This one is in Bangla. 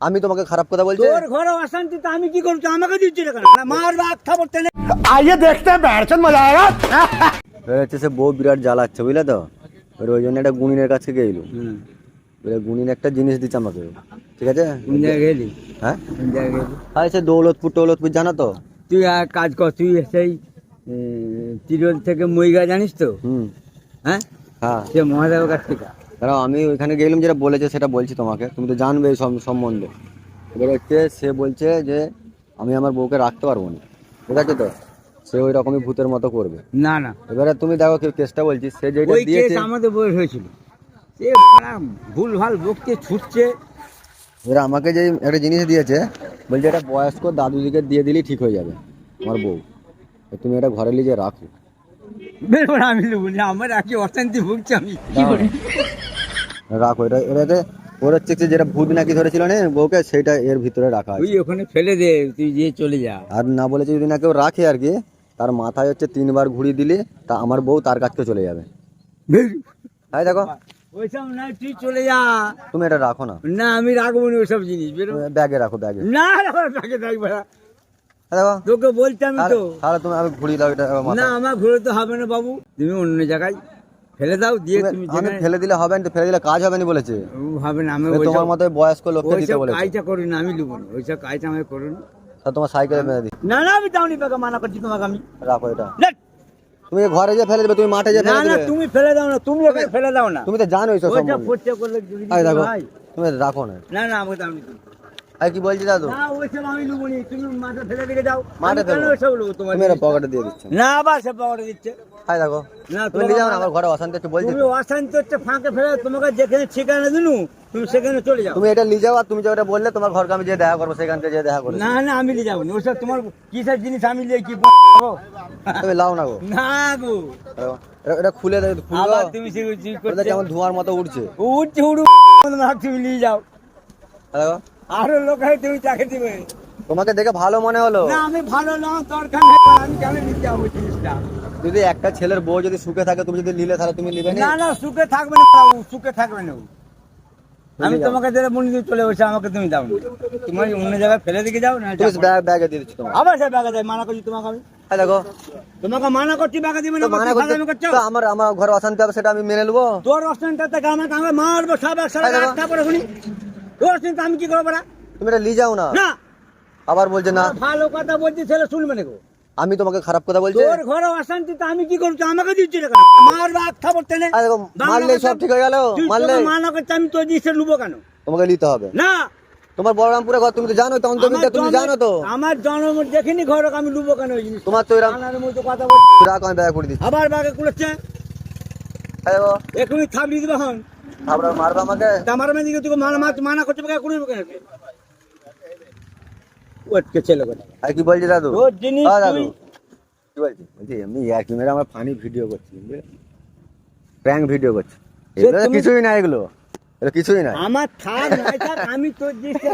আমি তোমাকে খারাপ কথা বলছি। তোর ঘরে অশান্তি তো আমি কি করছি আমাকে দিচ্ছি কেন? মার রাত খাবার তেলে আইয়ে দেখতে ব্যাটসন মজা আয়া। হচ্ছে সে বউ বিরাট জ্বালাচ্ছে বুঝলে তো? ওর ওই জন্য একটা গুণিনের কাছে গেল এবার গুণিন একটা জিনিস দিচ্ছে আমাকে। ঠিক আছে? গেলি? হ্যাঁ? কোন সে দৌলতপুর টৌলতপুর জানো তো? তুই কাজ কর তুই সেই তিরোল থেকে মইগা জানিস তো? হুম। হ্যাঁ? হ্যাঁ। সে মহাদেবের কাছ থেকে। কারণ আমি ওইখানে গেলাম যেটা বলেছে সেটা বলছি তোমাকে। তুমি তো জানবে এই সব সম্বন্ধে। এবার হচ্ছে সে বলছে যে আমি আমার বউকে রাখতে পারব না। ঠিক আছে তো? সে ওই রকমই ভূতের মতো করবে। না না। এবারে তুমি দেখো কি কেসটা বলছি। সে যেটা দিয়েছে আমাদের বই হয়েছিল। সে ভুল ভালো বকতে ছুটছে। এবার আমাকে যে একটা জিনিস দিয়েছে বলছে এটা বয়স্ক দাদুদিকে দিয়ে দিলেই ঠিক হয়ে যাবে আমার বউ। তুমি এটা ঘরে নিয়ে রাখো। আমি নেব আমার আগে অশান্তি ভুগছি আমি। রাখো। এটা এটাতে ওর হচ্ছে যে যেটা ভূত নাকি ধরেছিল না বউকে সেটা এর ভিতরে রাখা আছে। তুই ওখানে ফেলে দে তুই যে চলে যা। আর না বলেছে যদি না কেউ রাখে আর কি তার মাথায় হচ্ছে তিনবার ঘুরি দিলে তা আমার বউ তার কাছকে চলে যাবে। হ্যাঁ দেখো। ওইসব না তুই চলে যা। তুমি এটা রাখো না। না আমি রাখব না ওইসব জিনিস ব্যাগে রাখো ব্যাগে। না হ্যাঁ দেখো। তোকে বলতে আমি তো তাহলে তুমি আমি ঘুরি দাও এটা না আমার ঘুরে তো হবে না বাবু। তুমি অন্য জায়গায় ফেলে দাও দিয়ে তুমি- আমি ফেলে দিলে হবে না ফেলে দিলে কাজ হবে না বলেছে। হবে না আমি তোমার মতো বয়স্ক লোককে দিতে বলেছে। কাজটা করি না আমি না ওইসব কাজটা আমি তোমার সাইকেলে মেরে দিই। না না আমি মানা করছি তোমাকে আমি। রাখো এটা। না, তুমি ঘরে যে ফেলে দেবে তুমি মাঠে যে না ফেলে না দেবে। তুমি ফেলে দাও না তুমি ওকে ফেলে দাও না। তুমি তো জানো এইসব সম্বন্ধে। করলে তুমি রাখো না। না না নি তুমি। আর কি বলছি দাদু? তুমি পকেটে দিয়ে দিচ্ছ। না আবার সে পাওয়াটা দিচ্ছে। হাই দেখো। না তুমি যাও না আমার ঘরে অশান্তি হচ্ছে বলছি তুমি অশান্তি হচ্ছে ফাঁকে ফেলে তোমাকে যেখানে ঠিকানা দিনু তুমি সেখানে চলে যাও। তুমি এটা নিয়ে যাও আর তুমি যেটা বললে তোমার ঘরকে আমি যে দেখা করব সেখানকে যে দেখা করব না না আমি নিয়ে যাব না। ওসব তোমার কিসের জিনিস? আমি নিয়ে কি? তুমি লাও না গো। না গো। এটা- এটা খুলে আবার তুমি সে ধোঁয়ার মতো উঠছে উঠছে উড়ু তুমি নিয়ে যাও। দেখো। আরও লোক হয় তুমি তাকে দিবে। তোমাকে দেখে ভালো মনে হলো? না আমি ভালো না দরকার নেই। আমি কেন নিতে যাব জিনিসটা? যদি একটা ছেলের বউ যদি সুখে থাকে তুমি যদি নিলে তাহলে তুমি নিবে না? না সুখে থাকবে না সুখে থাকবে না আমি। তোমাকে দিলে মনে দিয়ে চলে বসে আমাকে তুমি দাও না। তোমার অন্য জায়গায় ফেলে দিকে যাও না তুমি ব্যাগ ব্যাগে দিয়ে দিচ্ছ আবার সে ব্যাগে যায় মানা করছি তোমাকে আমি। হ্যাঁ দেখো। তোমাকে মানা করছি ব্যাগে দিবে না মানা করছি, তো আমার আমার ঘরে অশান্তি হবে সেটা আমি মেনে নেব? তোর অস্টেন্টার থেকে আমাকে আমাকে মারবো সব একসাথে। একটা করে শুনি। আমি কি করব না তুমি এটা নিয়ে যাও না। না। আবার বলছে না। ভালো কথা বলছি ছেলে শুনবে না গো। আমি তোমাকে খারাপ কথা বলছি। তোর ঘরে অশান্তি তো আমি কি করছি আমাকে দিচ্ছি না মার বাপ খাবার দেখো, মারলেই সব ঠিক হয়ে গেল। মারলে মানা করছি আমি তোর জিনিসটা লুবো কেন? তোমাকে নিতে হবে। না। তোমার বলরামপুরে ঘর তুমি তো জানো তো আমার তুমি জানো তো। আমার জন্ম দেখিনি ঘর আমি লুবো কেন ওই জিনিস তোমার তো এরকম কথা বলছি রাখ আমি ব্যাগ করে দিচ্ছি। আবার বাগে কুলেছে। এখনই থাপড়ি দিবে হন মারবে আমাকে। ওটকে ছেলে কথা আর কি বলছি দাদু? জিনিস হ্যাঁ দাদু। কি বলছি বলছি এমনি একই মেরে আমার ফানি ভিডিও করছি প্র্যাঙ্ক ভিডিও করছি। এগুলো কিছুই না এগুলো। কিছুই না। আমার থাক নাই থাক আমি তোর জিনিসটা